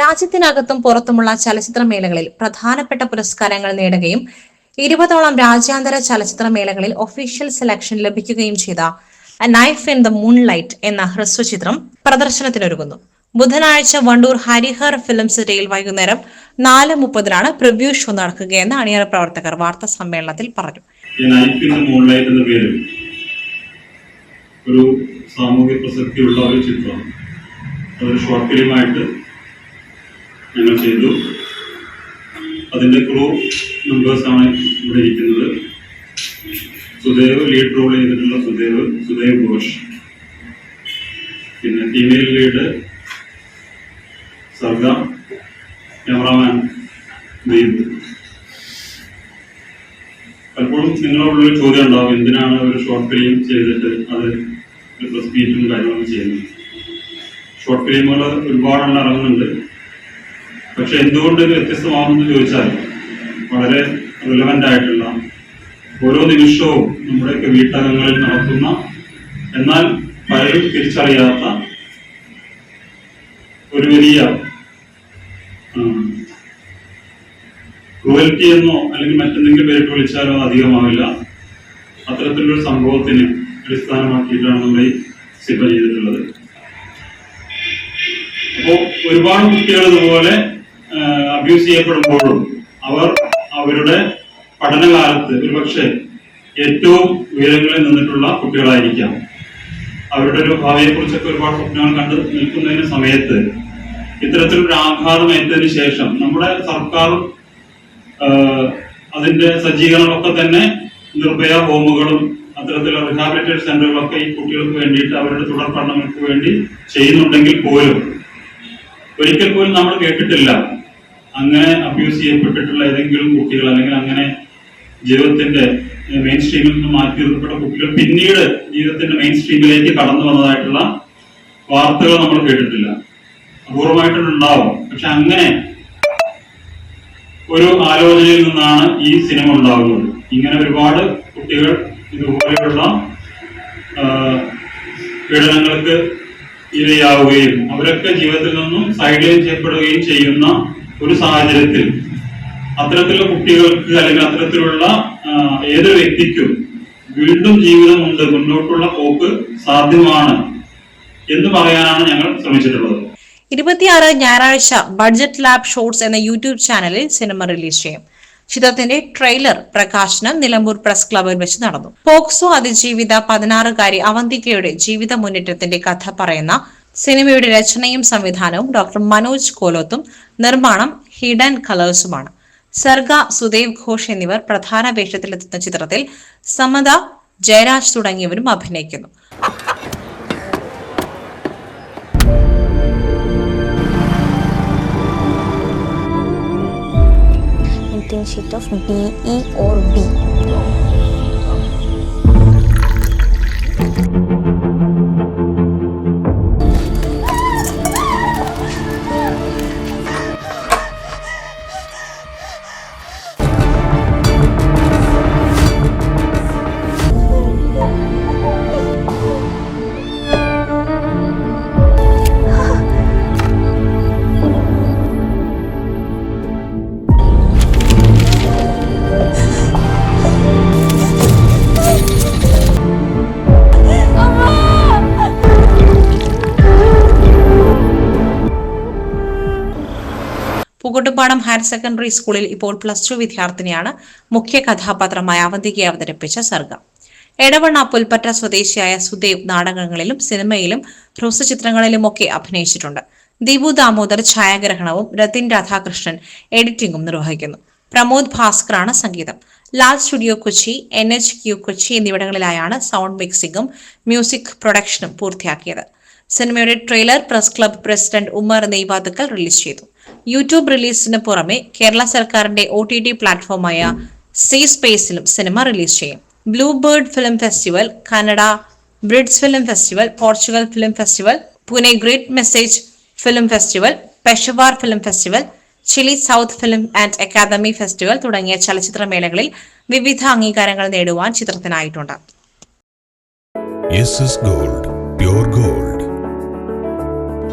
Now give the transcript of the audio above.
രാജ്യത്തിനകത്തും പുറത്തുമുള്ള ചലച്ചിത്ര മേളകളിൽ പ്രധാനപ്പെട്ട പുരസ്കാരങ്ങൾ നേടുകയും ഇരുപതോളം രാജ്യാന്തര ചലച്ചിത്ര മേളകളിൽ ഒഫീഷ്യൽ സെലക്ഷൻ ലഭിക്കുകയും ചെയ്ത knife in the moonlight എന്ന ഹ്രസ്വചിത്രം പ്രദർശനത്തിനൊരുങ്ങുന്നു. ബുധനാഴ്ച വണ്ടൂർ ഹരിഹർ ഫിലിം സിറ്റിയിൽ വൈകുന്നേരം നാല് മുപ്പതിനാണ് പ്രിവ്യൂ ഷോ നടക്കുകയെന്ന് അണിയറ പ്രവർത്തകർ വാർത്താ സമ്മേളനത്തിൽ പറഞ്ഞു. മൂൺലൈറ്റ് ഒരു സാമൂഹ്യ പ്രസക്തിയുള്ള ഒരു ചിത്രം. അതൊരു ഷോർട്ട് ഫിലിമായിട്ട് ഞങ്ങൾ ചെയ്തു. അതിന്റെ ക്രൂ മെമ്പേഴ്സാണ് ഇവിടെ ഇരിക്കുന്നത്. സുദേവ് ലീഡ് റോൾ ചെയ്തിട്ടുള്ള സുദേവ് സുദേവ് ഘോഷ്. പിന്നെ female lead Sarga cameraman Deep പലപ്പോഴും നിങ്ങളോടുള്ള ഒരു ചോദ്യം ഉണ്ടാവും എന്തിനാണ് ഒരു ഷോർട്ട് ഫിലിം ചെയ്തിട്ട് അത് പ്രസ് മീറ്റും ചെയ്യുന്നത്? ഷോർട്ട് ഫിലിമുകൾ ഒരുപാടെണ്ണം ഇറങ്ങുന്നുണ്ട്. പക്ഷെ എന്തുകൊണ്ട് ഇത് എന്ന് ചോദിച്ചാൽ വളരെ റിലവന്റ് ആയിട്ടുള്ള ഓരോ നിമിഷവും നമ്മുടെയൊക്കെ വീട്ടകങ്ങളിൽ നടക്കുന്ന എന്നാൽ പലരും തിരിച്ചറിയാത്ത ഒരു വലിയ ക്രൂവൽറ്റി എന്നോ അല്ലെങ്കിൽ മറ്റെന്തെങ്കിലും പേരിട്ട് വിളിച്ചാലോ അധികമാവില്ല. അത്തരത്തിലൊരു സംഭവത്തിന് അടിസ്ഥാനമാക്കിയിട്ടാണ് നമ്മൾ ഈ സിനിമ ചെയ്തിട്ടുള്ളത്. അപ്പോൾ ഒരുപാട് കുട്ടികൾ ഇതുപോലെ അബ്യൂസ് ചെയ്യപ്പെടുമ്പോഴും അവർ അവരുടെ പഠനകാലത്ത് ഒരുപക്ഷെ ഏറ്റവും ഉയരങ്ങളിൽ നിന്നിട്ടുള്ള കുട്ടികളായിരിക്കാം. അവരുടെ ഒരു ഭാവിയെക്കുറിച്ചൊക്കെ ഒരുപാട് സ്വപ്നങ്ങൾ കണ്ടു നിൽക്കുന്നതിന് സമയത്ത് ഇത്തരത്തിലൊരു ആഘാതം ഏറ്റതിന് ശേഷം നമ്മുടെ സർക്കാർ അതിന്റെ സജ്ജീകരണമൊക്കെ തന്നെ നിർഭയ ഹോമുകളും അത്തരത്തിലുള്ള റിഹാബിലിറ്റേഷൻ സെന്ററുകളൊക്കെ ഈ കുട്ടികൾക്ക് വേണ്ടിയിട്ട് അവരുടെ തുടർ പഠനങ്ങൾക്ക് വേണ്ടി ചെയ്യുന്നുണ്ടെങ്കിൽ പോലും ഒരിക്കൽ പോലും നമ്മൾ കേട്ടിട്ടില്ല. അങ്ങനെ അബ്യൂസ് ചെയ്യപ്പെട്ടിട്ടുള്ള ഏതെങ്കിലും കുട്ടികൾ അല്ലെങ്കിൽ അങ്ങനെ ജീവിതത്തിന്റെ മെയിൻ സ്ട്രീമിൽ നിന്ന് മാറ്റി നിർത്തപ്പെട്ട കുട്ടികൾ പിന്നീട് ജീവിതത്തിന്റെ മെയിൻ സ്ട്രീമിലേക്ക് കടന്നു വന്നതായിട്ടുള്ള വാർത്തകൾ നമ്മൾ കേട്ടിട്ടില്ല. അപൂർവമായിട്ടുണ്ടാവും പക്ഷെ അങ്ങനെ ഒരു ആലോചനയിൽ നിന്നാണ് ഈ സിനിമ ഉണ്ടാകുന്നത് ഇങ്ങനെ ഒരുപാട് കുട്ടികൾ ഇതുപോലെയുള്ള പീഡനങ്ങൾക്ക് ഇരയാവുകയും അവരൊക്കെ ജീവിതത്തിൽ നിന്നും സൈഡ് ചെയ്യപ്പെടുകയും ചെയ്യുന്ന ഒരു സാഹചര്യത്തിൽ അത്തരത്തിലുള്ള കുട്ടികൾക്ക് അല്ലെങ്കിൽ അത്തരത്തിലുള്ള ഏതൊരു വ്യക്തിക്കും വീണ്ടും ജീവിതമുണ്ട് മുന്നോട്ടുള്ള പോക്ക് സാധ്യമാണ് എന്ന് പറയാനാണ് ഞങ്ങൾ ശ്രമിച്ചിട്ടുള്ളത്. ഇരുപത്തിയാറ് ഞായറാഴ്ച ബഡ്ജറ്റ് ലാബ് ഷോർട്സ് എന്ന യൂട്യൂബ് ചാനലിൽ സിനിമ റിലീസ് ചെയ്യും. ചിത്രത്തിന്റെ ട്രെയിലർ പ്രകാശനം നിലമ്പൂർ പ്രസ് ക്ലബിൽ വെച്ച് നടന്നു. പോക്സോ അതിജീവിത പതിനാറുകാരി അവന്തികയുടെ ജീവിത മുന്നേറ്റത്തിന്റെ കഥ പറയുന്ന സിനിമയുടെ രചനയും സംവിധാനവും ഡോക്ടർ മനോജ് കോലോത്തും നിർമ്മാണം ഹിഡൻ കളേഴ്സുമാണ് സർഗ സുദേവ് ഘോഷ് എന്നിവർ പ്രധാന വേഷത്തിലെത്തുന്ന ചിത്രത്തിൽ സമത ജയരാജ് തുടങ്ങിയവരും അഭിനയിക്കുന്നു in thin sheet of B, or B. Pookkottupadam higher secondary സ്കൂളിൽ ഇപ്പോൾ പ്ലസ് ടു വിദ്യാർത്ഥിനിയാണ് മുഖ്യ കഥാപാത്രമായ അവന്തികയെ അവതരിപ്പിച്ച സർഗ. എടവണ്ണ പുൽപ്പറ്റ സ്വദേശിയായ സുദേവ് നാടകങ്ങളിലും സിനിമയിലും ഹ്രസ്വ ചിത്രങ്ങളിലുമൊക്കെ അഭിനയിച്ചിട്ടുണ്ട്. ദീപു ദാമോദർ ഛായാഗ്രഹണവും രതിൻ രാധാകൃഷ്ണൻ എഡിറ്റിംഗും നിർവഹിക്കുന്നു. പ്രമോദ് ഭാസ്കറാണ് സംഗീതം. Lal studio Kochi N H Q Kochi എന്നിവിടങ്ങളിലായാണ് sound മിക്സിംഗും മ്യൂസിക് പ്രൊഡക്ഷനും പൂർത്തിയാക്കിയത്. സിനിമയുടെ trailer press club president Ummer Neyvadakkal release ചെയ്തു. യൂട്യൂബ് റിലീസിന് പുറമെ കേരള സർക്കാരിന്റെ ഒ ടി ടി പ്ലാറ്റ്ഫോമായ സീ സ്പേസിലും സിനിമ റിലീസ് ചെയ്യും. Blue bird film festival Canada birds film festival Portugal film festival Pune great message film festival Peshawar film festival Chile south film and academy festival തുടങ്ങിയ ചലച്ചിത്രമേളകളിൽ വിവിധ അംഗീകാരങ്ങൾ നേടുവാൻ ചിത്രത്തിനായിട്ടുണ്ട്. Gold pure gold